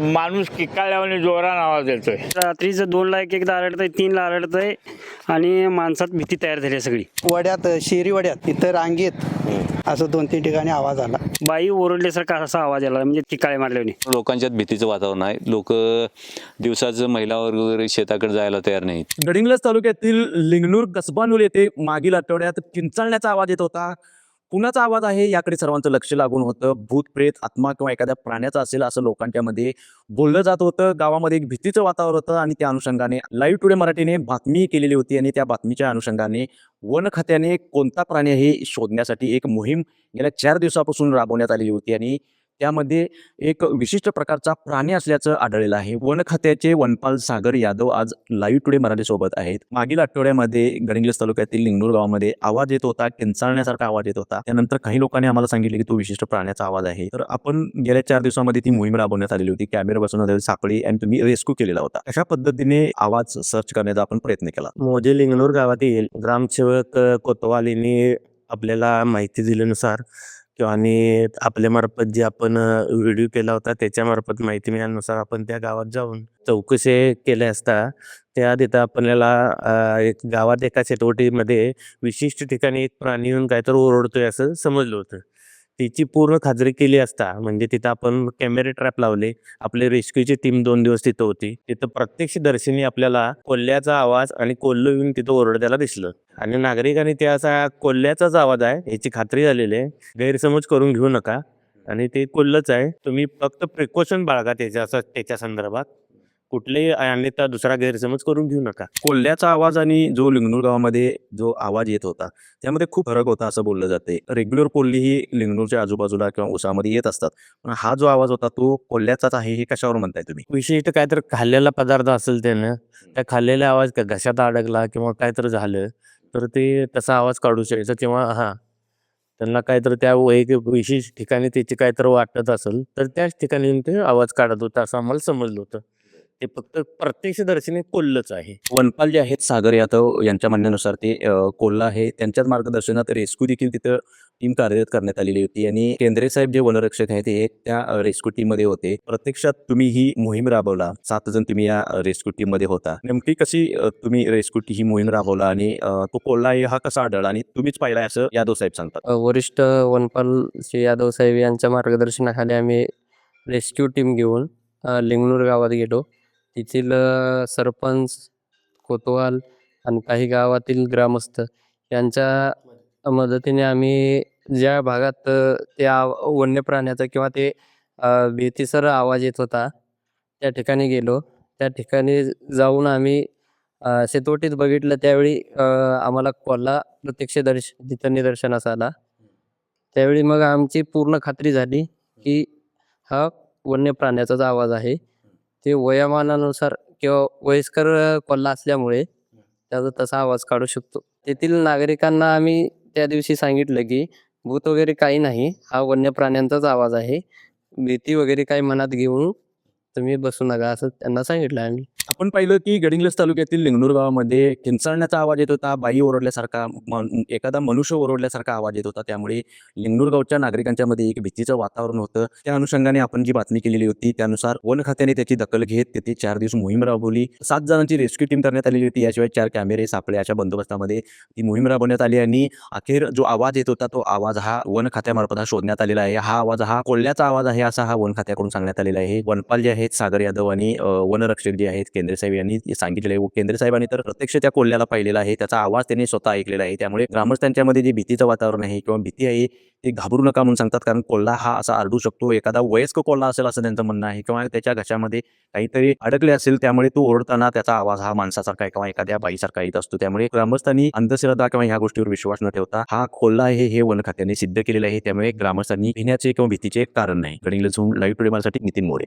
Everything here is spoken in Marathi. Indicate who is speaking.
Speaker 1: माणूस किकाळल्याने जोरान आवाज येतोय
Speaker 2: रात्रीचं दोनला एक एकदा आरडतंय तीनला आरडतंय आणि माणसात भीती तयार झाली आहे सगळी.
Speaker 3: वड्यात शेरी वड्यात इथं रांगेत असं दोन तीन ठिकाणी आवाज आला.
Speaker 2: बाई ओरडल्यासारखा असा आवाज आला म्हणजे किकाळे मारल्याने
Speaker 4: लोकांच्यात भीतीचं वातावरण आहे. लोक दिवसाचं महिला वर्ग वगैरे शेताकडे जायला तयार नाहीत.
Speaker 5: गडिंग्लज तालुक्यातील लिंगणूर कसबानूर येथे मागील आठवड्यात किंचाळण्याचा आवाज येत होता. कुणाचा आवाज आहे? याकडे सर्वांचं लक्ष लागून होतं. भूत प्रेत आत्मा किंवा एखाद्या प्राण्याचा असेल असं लोकांच्या मध्ये बोललं जात होतं. गावामध्ये एक भीतीचं वातावरण होतं आणि त्या अनुषंगाने लाईव्ह टुडे मराठीने बातमी केलेली होती आणि त्या बातमीच्या अनुषंगाने वन खात्याने कोणता प्राणी आहे हे शोधण्यासाठी एक मोहीम गेल्या चार दिवसापासून राबवण्यात आलेली होती आणि त्यामध्ये एक विशिष्ट प्रकारचा प्राणी असल्याचं आढळलेलं आहे. वन खात्याचे वनपाल सागर यादव आज लाईव्ह टुडे मराठी सोबत आहेत. मागील आठवड्यामध्ये गडिंग्लस तालुक्यातील लिंगणूर गावामध्ये आवाज येत होता किंचाळण्यासारखा आवाज येत होता. त्यानंतर काही लोकांनी आम्हाला सांगितले की तो विशिष्ट प्राण्याचा आवाज आहे. तर आपण गेल्या चार दिवसामध्ये ती मोहीम राबवण्यात आलेली होती. कॅमेरा बसवण्यात आलेली साखळी आणि तुम्ही रेस्क्यू केलेला होता. अशा पद्धतीने आवाज सर्च करण्याचा आपण प्रयत्न केला?
Speaker 6: मोजे लिंगणूर गावातील ग्रामसेवक कोतवालीने आपल्याला माहिती दिल्यानुसार आणि आपल्यामार्फत जे आपण व्हिडिओ केला होता त्याच्यामार्फत माहिती मिळाल्यानुसार आपण त्या गावात जाऊन चौकशी केल्या असता त्या तिथं आपल्याला एक गावात एका शेतवटीमध्ये विशिष्ट ठिकाणी एक प्राणी येऊन काहीतरी ओरडतोय असं समजलं होतं. तिची पूर्ण खात्री केली असता म्हणजे तिथं आपण कॅमेरे ट्रॅप लावले आपले रेस्क्यूची टीम दोन दिवस तिथं होती तिथं प्रत्यक्ष दर्शनी आपल्याला कोल्ह्याचा आवाज आणि कोल्ह येऊन तिथं ओरडत्याला दिसलं. आणि नागरिकांनी त्या असा कोल्ह्याचाच आवाज आहे याची खात्री झालेली आहे गैरसमज करून घेऊ नका. आणि ते कोल्हच आहे तुम्ही फक्त प्रिकॉशन बाळगा त्याच्या त्याच्या संदर्भात. कुठलेही अन्यथा दुसरा गैरसमज करून घेऊ नका.
Speaker 5: कोल्ह्याचा आवाज आणि जो लिंगणूर गावामध्ये जो आवाज येत होता त्यामध्ये खूप फरक होता असं बोललं जाते. रेग्युलर कोल्ही ही लिंगणूरच्या आजूबाजूला किंवा उसामध्ये येत असतात. पण हा जो आवाज होता तो कोल्ह्याचाच आहे हे कशावर म्हणताय तुम्ही?
Speaker 6: विशिष्ट काहीतरी खाल्लेला पदार्थ असेल त्यानं त्या खाल्लेला आवाज घशात अडकला किंवा काहीतरी झालं तर ते तसा आवाज काढू शकायचा किंवा हा त्यांना काहीतरी त्या एक विशेष ठिकाणी त्याची काहीतरी वाटत असेल तर त्याच ठिकाणी ते आवाज काढत होता असं आम्हाला समजलं होतं. ते फक्त प्रत्यक्षदर्शनी कोल्लच आहे.
Speaker 5: वनपाल जे आहेत सागर यादव यांच्या म्हणण्यानुसार ते कोल्हा आहे. त्यांच्याच मार्गदर्शनात रेस्क्यू देखील तिथं टीम कार्यरत करण्यात आलेली होती आणि केंद्रे साहेब जे वनरक्षक आहेत ते त्या रेस्क्यू टीममध्ये होते. प्रत्यक्षात तुम्ही ही मोहीम राबवला. सात जण तुम्ही या रेस्क्यू टीममध्ये होता. नेमकी कशी तुम्ही रेस्क्यू ही मोहीम राबवला आणि तो कोल्हा आहे हा कसा आढळला आणि तुम्हीच पाहिला असं यादव साहेब सांगतात?
Speaker 7: वरिष्ठ वनपाल श्री यादव साहेब यांच्या मार्गदर्शनाखाली आम्ही रेस्क्यू टीम घेऊन लिंगणूर गावात गेलो. तेथील सरपंच कोतवाल आणि काही गावातील ग्रामस्थ यांच्या मदतीने आम्ही ज्या भागात ते आव वन्य प्राण्याचा किंवा ते भीतीसर आवाज येत होता त्या ठिकाणी गेलो. त्या ठिकाणी जाऊन आम्ही शेतवटीत बघितलं त्यावेळी आम्हाला कोल्हा प्रत्यक्षदर्श तिथं निदर्शनास आला. त्यावेळी मग आमची पूर्ण खात्री झाली की हा वन्य प्राण्याचाच आवाज आहे. ते वयोमानानुसार किंवा वयस्कर कोल्हा असल्यामुळे त्याचा तसा आवाज काढू शकतो. तेथील नागरिकांना आम्ही त्या दिवशी सांगितलं की भूत वगैरे काही नाही. हा वन्य प्राण्यांचाच आवाज आहे. भीती वगैरे काही मनात घेऊन तुम्ही बसू नका असं त्यांना सांगितलं आम्ही.
Speaker 5: आपण पाहिलं की गडिंग्लज तालुक्यातील लिंगणूर गावामध्ये किंचाळण्याचा आवाज येत होता बाई ओरडल्यासारखा एखादा मनुष्य ओरडल्यासारखा आवाज येत होता. त्यामुळे लिंगणूर गावच्या नागरिकांच्या मध्ये एक भीतीचं वातावरण होतं. त्या अनुषंगाने आपण जी बातमी केलेली होती त्यानुसार वन खात्याने त्याची दखल घेत तेथे चार दिवस मोहीम राबवली. सात जणांची रेस्क्यू टीम करण्यात आलेली होती. याशिवाय चार कॅमेरे सापळे अशा बंदोबस्तामध्ये ती मोहीम राबवण्यात आली आणि अखेर जो आवाज येत होता तो आवाज हा वन खात्यामार्फत हा शोधण्यात आलेला आहे. हा आवाज हा कोल्ह्याचा आवाज आहे असा हा वन खात्याकडून सांगण्यात आलेला आहे. वनपाल जे आहेत सागर यादव आणि वनरक्षक जे आहेत केंद्र साहेब यांनी सांगितलेले व केंद्रे साहेबांनी तर प्रत्यक्ष त्या कोल्ह्याला पाहिलेला आहे. त्याचा आवाज त्यांनी स्वतः ऐकलेला आहे. त्यामुळे ग्रामस्थांच्यामध्ये जे भीतीचं वातावरण आहे किंवा भीती आहे ते घाबरू नका म्हणून सांगतात. कारण कोल्हा हा असा आरडू शकतो. एखादा वयस्क कोल्हा असेल असं त्यांचं म्हणणं आहे किंवा त्याच्या घशामध्ये काहीतरी अडकले असेल त्यामुळे तो ओरडताना त्याचा आवाज हा माणसासारखा किंवा एखाद्या बाईसारखा येत असतो. त्यामुळे ग्रामस्थांनी अंधश्रद्धा किंवा ह्या गोष्टीवर विश्वास न ठेवता हा कोल्हा आहे हे वन खात्याने सिद्ध केलेलं आहे. त्यामुळे ग्रामस्थांनी भिण्याचे किंवा भीतीचे कारण नाही. गडिंग्लजहून लाईव्ह प्रेमासाठी नितीन मोरे.